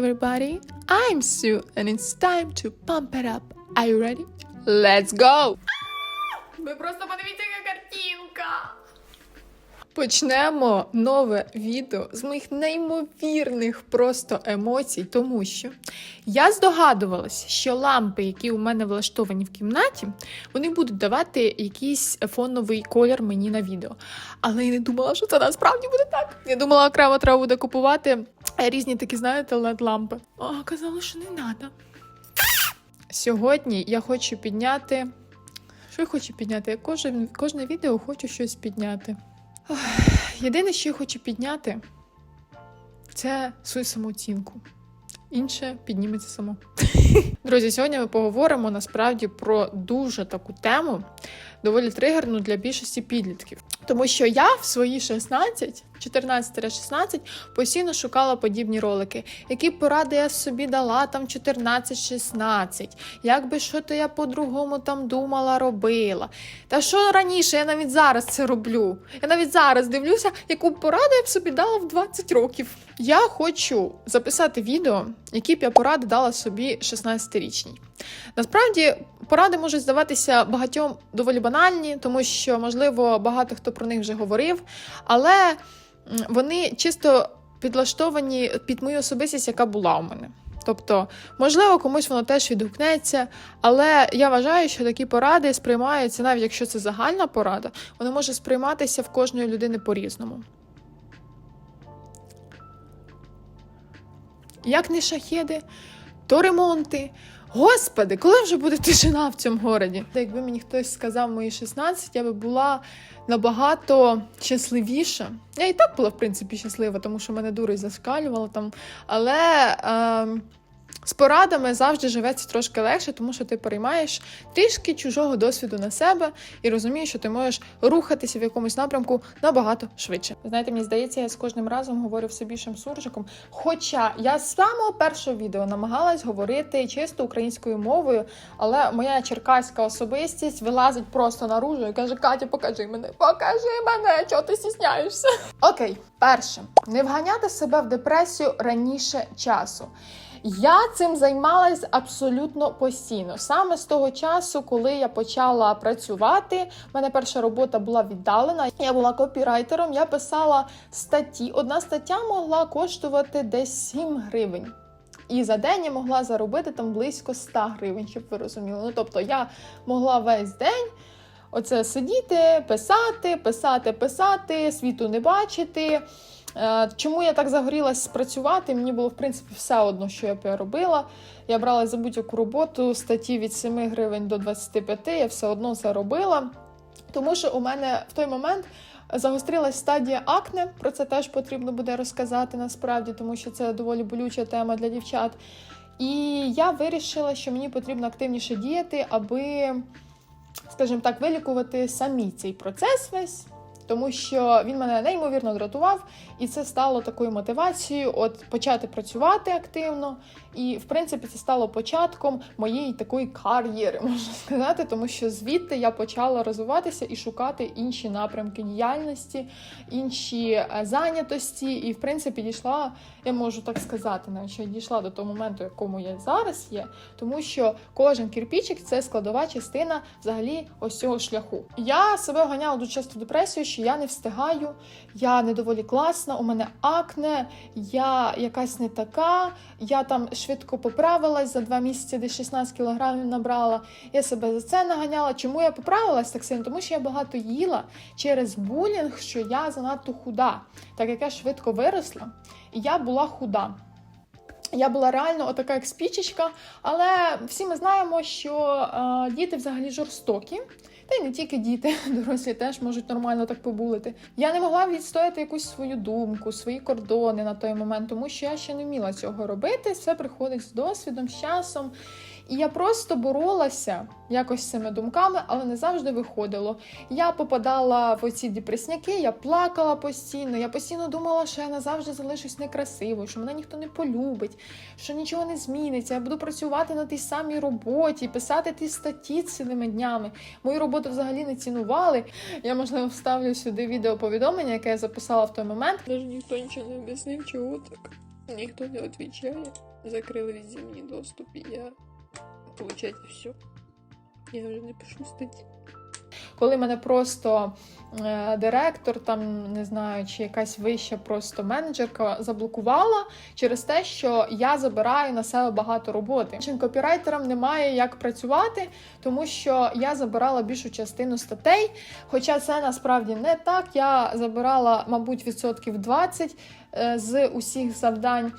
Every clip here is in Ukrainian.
everybody, I'm Sue and it's time to pump it up. Are you ready? Let's go! Ви просто подивіться, яка картинка! Почнемо нове відео з моїх неймовірних просто емоцій, тому що я здогадувалася, що лампи, які у мене влаштовані в кімнаті, вони будуть давати якийсь фоновий колір мені на відео. Але я не думала, що це насправді буде так. Я думала, окремо треба буде купувати різні такі, знаєте, LED-лампи. А казали, що не треба. Сьогодні я хочу підняти. Що я хочу підняти? Я кожен, кожне відео хочу щось підняти. Єдине, що я хочу підняти, це свою самооцінку. Інше підніметься само. Друзі, сьогодні ми поговоримо насправді про дуже таку тему, доволі тригерну для більшості підлітків. Тому що я в свої 16, 14-16 постійно шукала подібні ролики, які поради я собі дала там 14-16, як би що то я по-другому там думала, робила. Та що раніше, я навіть зараз це роблю. Я навіть зараз дивлюся, яку пораду я б собі дала в 20 років. Я хочу записати відео, які б я поради дала собі 16-річній. Насправді поради можуть здаватися багатьом доволі банальні, тому що, можливо, багато хто про них вже говорив, але вони чисто підлаштовані під мою особистість, яка була у мене. Тобто, можливо, комусь воно теж відгукнеться, але я вважаю, що такі поради сприймаються, навіть якщо це загальна порада, вони можуть сприйматися в кожної людини по-різному. Як не шахеди, то ремонти. Господи, коли вже буде тишина в цьому городі? Якби мені хтось сказав мої 16, я би була набагато щасливіша. Я і так була, в принципі, щаслива, тому що мене дурість заскалювала там. Але е, з порадами завжди живеться трошки легше, тому що ти переймаєш трішки чужого досвіду на себе і розумієш, що ти можеш рухатися в якомусь напрямку набагато швидше. Знаєте, мені здається, я з кожним разом говорю все більшим суржиком. Хоча я з самого першого відео намагалась говорити чисто українською мовою, але моя черкаська особистість вилазить просто наружу і каже: Катя, покажи мене, покажи мене, чого ти стісняєшся. Окей, перше, не вганяти себе в депресію раніше часу. Я цим займалась абсолютно постійно. Саме з того часу, коли я почала працювати, в мене перша робота була віддалена. Я була копірайтером, я писала статті. Одна стаття могла коштувати десь 7 гривень. І за день я могла заробити там близько 100 гривень, щоб ви розуміли. Ну тобто я могла весь день оце сидіти, писати, писати, писати, світу не бачити. Е, Чому я так загорілась працювати? Мені було в принципі все одно, що я робила. Я брала за будь-яку роботу статті від 7 гривень до 25, я все одно це робила. Тому що у мене в той момент загострилась стадія акне. Про це теж потрібно буде розказати насправді, тому що це доволі болюча тема для дівчат. І я вирішила, що мені потрібно активніше діяти, аби, скажімо так, вилікувати самі цей процес весь. Тому що він мене неймовірно дратував, і це стало такою мотивацією от почати працювати активно. І, в принципі, це стало початком моєї такої кар'єри, можна сказати, тому що звідти я почала розвиватися і шукати інші напрямки діяльності, інші е, зайнятості. І, в принципі, дійшла, я можу так сказати, навіть що дійшла до того моменту, якому я зараз є, тому що кожен кирпічик це складова частина взагалі ось цього шляху. Я себе ганяла дуже часто депресію, що я не встигаю, я недоволі класна, у мене акне, я якась не така, я там швидко поправилась за два місяці, десь 16 кілограмів набрала. Я себе за це наганяла. Чому я поправилась так сильно? Тому що я багато їла через булінг, що я занадто худа, так як я швидко виросла, і я була худа. Я була реально отака як спічечка, але всі ми знаємо, що е, діти взагалі жорстокі. Та й не тільки діти, дорослі теж можуть нормально так побулити. Я не могла відстояти якусь свою думку, свої кордони на той момент, тому що я ще не вміла цього робити. Все приходить з досвідом, з часом. І я просто боролася якось з цими думками, але не завжди виходило. Я попадала в оці депресняки, я плакала постійно. Я постійно думала, що я назавжди залишусь некрасивою, що мене ніхто не полюбить, що нічого не зміниться. Я буду працювати на тій самій роботі, писати ті статті цілими днями. Мою роботу взагалі не цінували. Я можливо вставлю сюди відео повідомлення, яке я записала в той момент. Навіть ніхто нічого не об'яснив, чого так. Ніхто не відповідає. Закрили мені доступ, і я, виходить, все. Я вже не пишу статті. Коли мене просто е, директор, там не знаю, чи якась вища просто менеджерка заблокувала через те, що я забираю на себе багато роботи. Чим копірайтерам немає як працювати, тому що я забирала більшу частину статей. Хоча це насправді не так. Я забирала, мабуть, відсотків 20 е, з усіх завдань.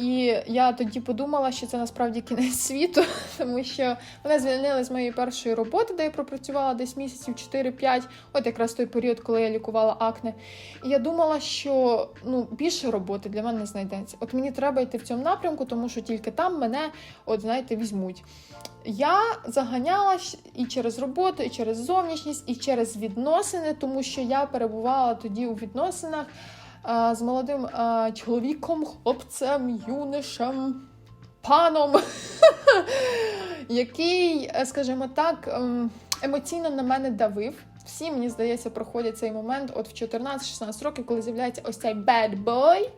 І я тоді подумала, що це насправді кінець світу, тому що мене звільнили з моєї першої роботи, де я пропрацювала десь місяців 4-5, от якраз той період, коли я лікувала акне. І я думала, що ну більше роботи для мене не знайдеться. От мені треба йти в цьому напрямку, тому що тільки там мене, от знаєте, візьмуть. Я заганялась і через роботу, і через зовнішність, і через відносини, тому що я перебувала тоді у відносинах з молодим чоловіком, хлопцем, юнишем, паном, який, е, скажімо так, ем, емоційно на мене давив. Всі, мені здається, проходять цей момент от в 14-16 років, коли з'являється ось цей bad boy,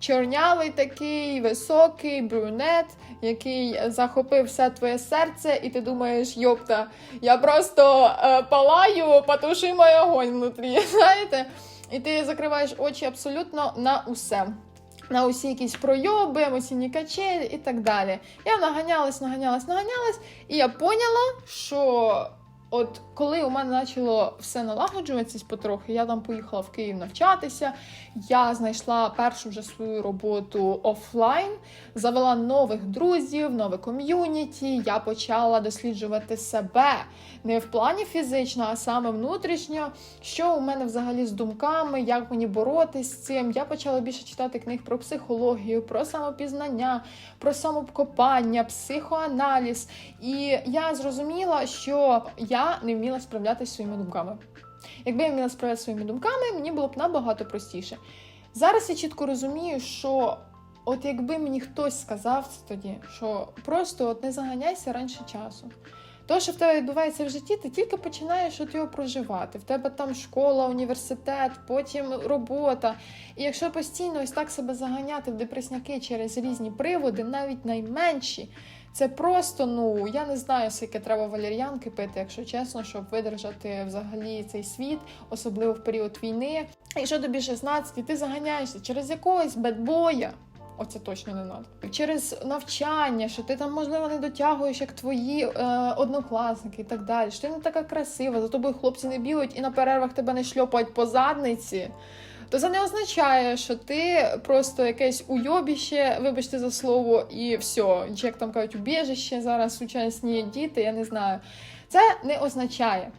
чорнявий такий, високий, брюнет, який захопив все твоє серце, і ти думаєш, йопта, я просто е, палаю, потуши мой огонь внутрі. Знаєте? І ти закриваєш очі абсолютно на усе. На усі якісь пройоби, емоційні качелі і так далі. Я наганялась, наганялась, наганялась, і я поняла, що от коли у мене почало все налагоджуватись потрохи, я там поїхала в Київ навчатися. Я знайшла першу вже свою роботу офлайн, завела нових друзів, нове ком'юніті. Я почала досліджувати себе не в плані фізично, а саме внутрішньо. Що у мене взагалі з думками, як мені боротись з цим. Я почала більше читати книг про психологію, про самопізнання, про самокопання, психоаналіз. І я зрозуміла, що я не вміла справлятися своїми думками. Якби я вміла справлятися своїми думками, мені було б набагато простіше. Зараз я чітко розумію, що от якби мені хтось сказав це тоді, що просто от не заганяйся раніше часу. То, що в тебе відбувається в житті, ти тільки починаєш от його проживати. В тебе там школа, університет, потім робота. І якщо постійно ось так себе заганяти в депресняки через різні приводи, навіть найменші, це просто, ну я не знаю, скільки треба валер'янки пити, якщо чесно, щоб видержати взагалі цей світ, особливо в період війни. Якщо тобі 16, ти заганяєшся через якогось бедбоя. Оце точно не треба. Через навчання, що ти там, можливо, не дотягуєш, як твої е, однокласники і так далі. Що ти не така красива, за тобою хлопці не бігають і на перервах тебе не шльопають по задниці. То це не означає, що ти просто якесь уйобіще, вибачте за слово, і все, як там кажуть, убіжище зараз сучасні діти, я не знаю. Це не означає.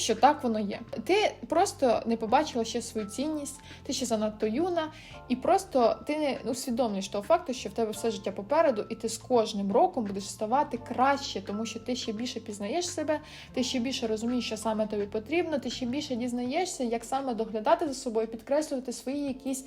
Що так воно є. Ти просто не побачила ще свою цінність, ти ще занадто юна, і просто ти не усвідомлюєш того факту, що в тебе все життя попереду, і ти з кожним роком будеш ставати краще, тому що ти ще більше пізнаєш себе, ти ще більше розумієш, що саме тобі потрібно, ти ще більше дізнаєшся, як саме доглядати за собою, підкреслювати свої якісь.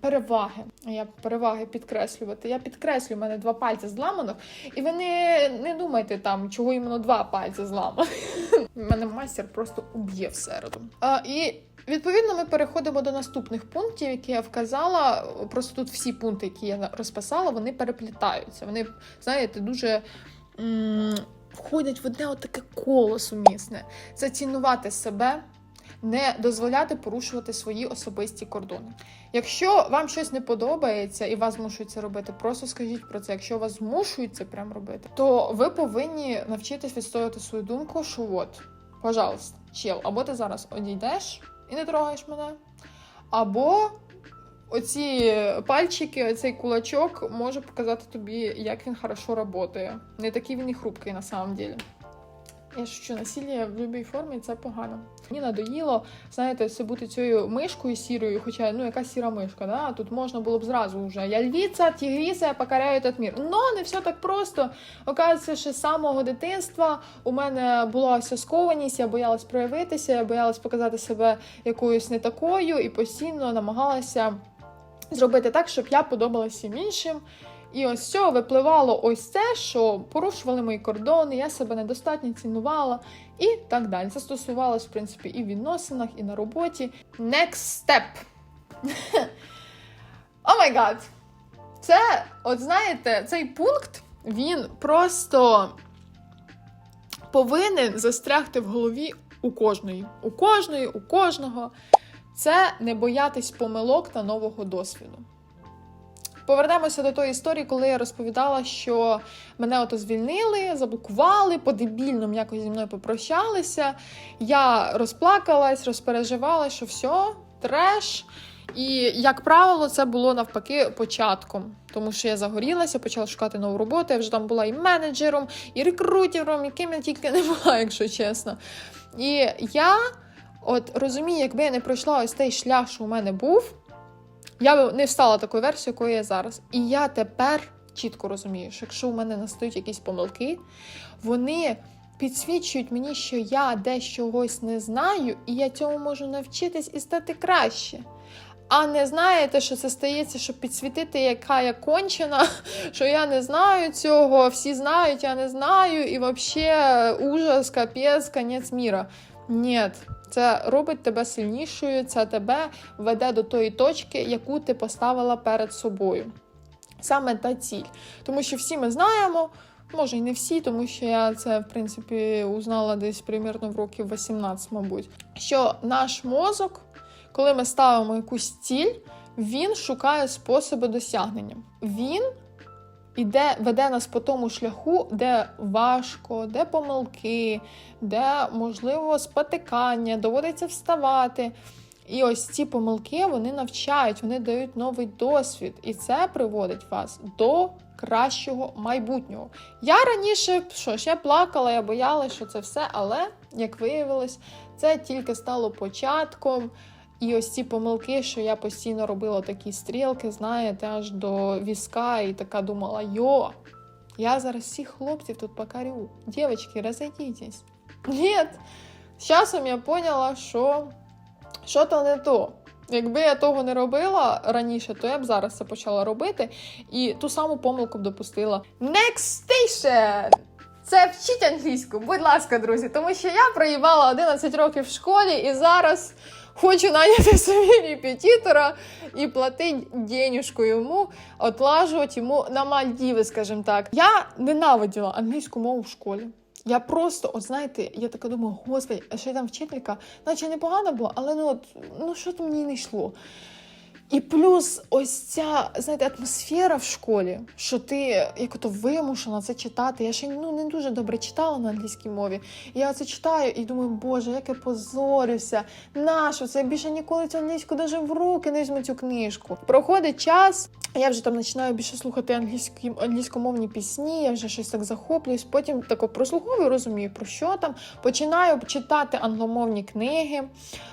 Переваги. Я переваги підкреслювати. Я підкреслю, у мене два пальці зламаних, і ви не, не думайте там, чого іменно два пальці зламаних. Мене майстер просто уб'є в середу. І відповідно ми переходимо до наступних пунктів, які я вказала. Просто тут всі пункти, які я розписала, вони переплітаються. Вони, знаєте, дуже. м, Входять в одне отаке коло сумісне. Це цінувати себе, не дозволяти порушувати свої особисті кордони. Якщо вам щось не подобається і вас змушують це робити, просто скажіть про це. Якщо вас змушують це прям робити, то ви повинні навчитись відстоювати свою думку, що от, пожалуйста, чел, або ти зараз одійдеш і не трогаєш мене, або оці пальчики, оцей кулачок може показати тобі, як він хорошо працює. Не такий він і хрупкий на самом деле. Шучу, насилля в будь-якій формі це погано. Мені надоїло, знаєте, все бути цією мишкою сірою, хоча ну яка сіра мишка, да? тут можна було б зразу вже я львіця, тігріса, я покоряю этот мір. Ну не все так просто. Оказується, що з самого дитинства у мене була вся скованість, я боялась проявитися, я боялась показати себе якоюсь не такою і постійно намагалася зробити так, щоб я подобалася всім іншим. І ось з цього випливало ось це, що порушували мої кордони, я себе недостатньо цінувала і так далі. Це стосувалось, в принципі, і в відносинах, і на роботі. Next step. О май гад! Це, от знаєте, цей пункт він просто повинен застрягти в голові у кожної. У кожної, у кожного. Це не боятись помилок та нового досвіду. Повернемося до тої історії, коли я розповідала, що мене ото звільнили, заблокували, по-дебільному якось зі мною попрощалися. Я розплакалась, розпереживала, що все, треш. І, як правило, це було навпаки початком, тому що я загорілася, почала шукати нову роботу. Я вже там була і менеджером, і рекрутером, яким я тільки не була, якщо чесно. І я от розумію, якби я не пройшла ось цей шлях, що у мене був, я б не стала такою версією, якою я зараз. І я тепер чітко розумію, що якщо у мене настають якісь помилки, вони підсвічують мені, що я десь чогось не знаю, і я цьому можу навчитись і стати краще. А не знаєте, що це стається, щоб підсвітити, яка я кончена, що я не знаю цього, всі знають, я не знаю, і взагалі ужас, капець, конець міра. Ні, це робить тебе сильнішою, це тебе веде до тої точки, яку ти поставила перед собою. Саме та ціль. Тому що всі ми знаємо, може і не всі, тому що я це, в принципі, узнала десь примірно в років 18, мабуть, що наш мозок, коли ми ставимо якусь ціль, він шукає способи досягнення. Він іде, веде нас по тому шляху, де важко, де помилки, де можливо спотикання, доводиться вставати. І ось ці помилки вони навчають, вони дають новий досвід, і це приводить вас до кращого майбутнього. Я раніше що ж, я плакала, я боялася, що це все, але як виявилось, це тільки стало початком. І ось ці помилки, що я постійно робила такі стрілки, знаєте, аж до візка, і така думала: йо, я зараз всіх хлопців тут покорю. Дівчатки, розійдітесь. Ні, з часом я поняла, що що то не то. Якби я того не робила раніше, то я б зараз це почала робити і ту саму помилку б допустила. Next station! Це вчіть англійську, будь ласка, друзі, тому що я проїбала 11 років в школі і зараз хочу наняти собі репетитора і платити денюжку йому, отлажувати йому на Мальдіви, скажімо так. Я ненавиділа англійську мову в школі. Я просто, от знаєте, я така думаю, господи, що я там вчителька, наче непогана була, але ну от ну що то мені не йшло. І плюс ось ця, знаєте, атмосфера в школі, що ти як ото вимушена це читати. Я ще ну, не дуже добре читала на англійській мові. Я це читаю і думаю, боже, як я позорюся. Нащо це? Я більше ніколи цю англійську даже в руки не візьму цю книжку. Проходить час, я вже там починаю більше слухати англійські англійськомовні пісні, я вже щось так захоплююсь. Потім тако прослуховую, розумію, про що там. Починаю читати англомовні книги,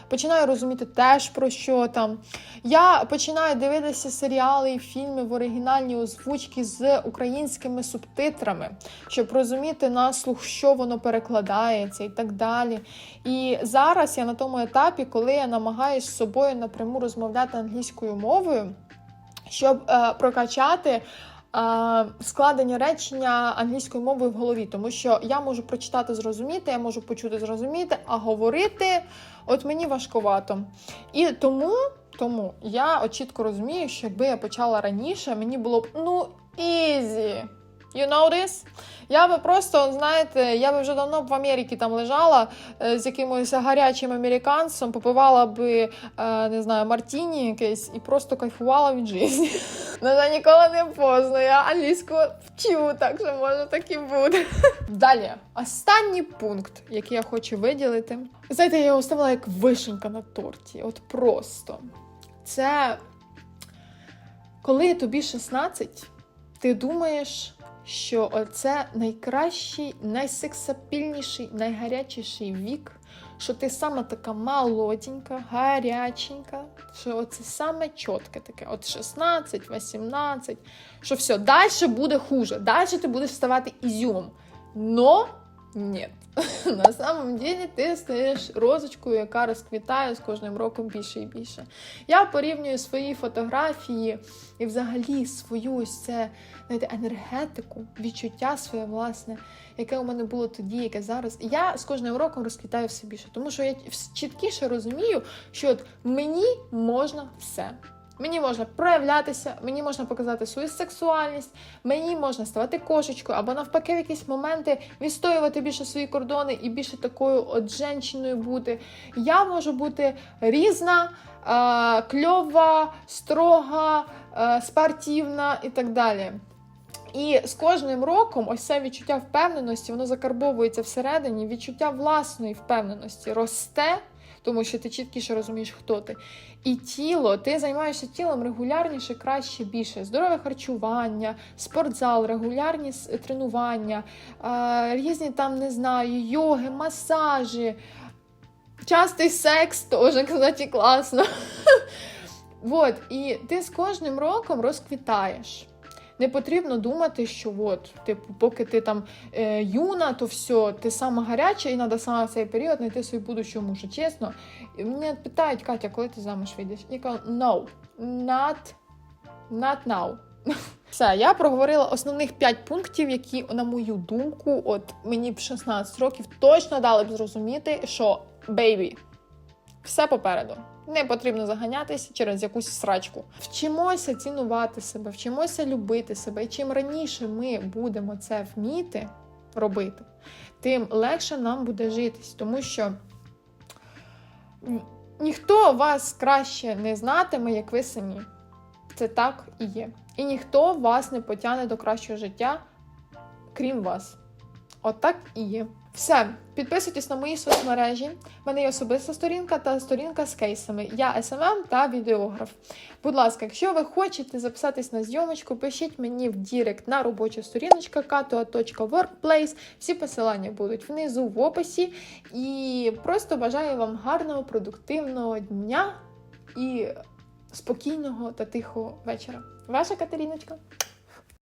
починаю розуміти теж про що там. Я починаю дивитися серіали і фільми в оригінальній озвучці з українськими субтитрами, щоб розуміти на слух, що воно перекладається і так далі. І зараз я на тому етапі, коли я намагаюся з собою напряму розмовляти англійською мовою, щоб е, прокачати. Е, Складення речення англійською мовою в голові, тому що я можу прочитати, зрозуміти, я можу почути, зрозуміти, а говорити от мені важкувато. І тому тому я чітко розумію, що якби я почала раніше, мені було б ну easy. You know this? Я би просто, знаєте, я би вже давно б в Америці там лежала е, з якимось гарячим американцем, попивала би, е, не знаю, мартіні якесь і просто кайфувала від житті. Ну це ніколи не поздно. Я англійську вчу, так що може так і буде. Далі, останній пункт, який я хочу виділити. Знаєте, я його ставила як вишенька на торті. От просто. Це коли тобі 16, ти думаєш, що це найкращий, найсексапільніший, найгарячіший вік, що ти саме така молоденька, гаряченька, що оце саме чітке таке, от 16, 18, що все, далі буде хуже, далі ти будеш ставати ізюмом. Но ні. На самом деле ти стаєш розочкою, яка розквітає з кожним роком більше і більше. Я порівнюю свої фотографії і взагалі свою ось це знаєте, енергетику, відчуття своє власне, яке у мене було тоді, яке зараз. Я з кожним роком розквітаю все більше, тому що я чіткіше розумію, що от мені можна все. Мені можна проявлятися, мені можна показати свою сексуальність, мені можна ставати кошечкою, або навпаки, в якісь моменти відстоювати більше свої кордони і більше такою от жінчиною бути. Я можу бути різна, е, кльова, строга, е, спортивна і так далі. І з кожним роком ось це відчуття впевненості, воно закарбовується всередині, відчуття власної впевненості росте, тому що ти чіткіше розумієш, хто ти. І тіло, ти займаєшся тілом регулярніше, краще, більше. Здорове харчування, спортзал, регулярні тренування, різні там, не знаю, йоги, масажі, частий секс теж, кстати, класно. Вот, і ти з кожним роком розквітаєш. Не потрібно думати, що от, типу, поки ти там е, юна, то все, ти сама гаряча, і треба саме в цей період знайти свою будущого мужа. Чесно, і мене питають, Катя, коли ти замуж вийдеш? Я кажу, no, not, not now. Все, я проговорила основних 5 пунктів, які, на мою думку, от мені в 16 років точно дали б зрозуміти, що бейбі, все попереду. Не потрібно заганятися через якусь срачку. Вчимося цінувати себе, вчимося любити себе. І чим раніше ми будемо це вміти робити, тим легше нам буде житись, тому що ніхто вас краще не знатиме, як ви самі. Це так і є. І ніхто вас не потягне до кращого життя, крім вас. Отак і є. Все, підписуйтесь на мої соцмережі. У мене є особиста сторінка та сторінка з кейсами. Я СММ та відеограф. Будь ласка, якщо ви хочете записатись на зйомочку, пишіть мені в Дірект на робочу сторіночку katua.workplace. Всі посилання будуть внизу в описі. І просто бажаю вам гарного, продуктивного дня і спокійного та тихого вечора. Ваша Катеріночка.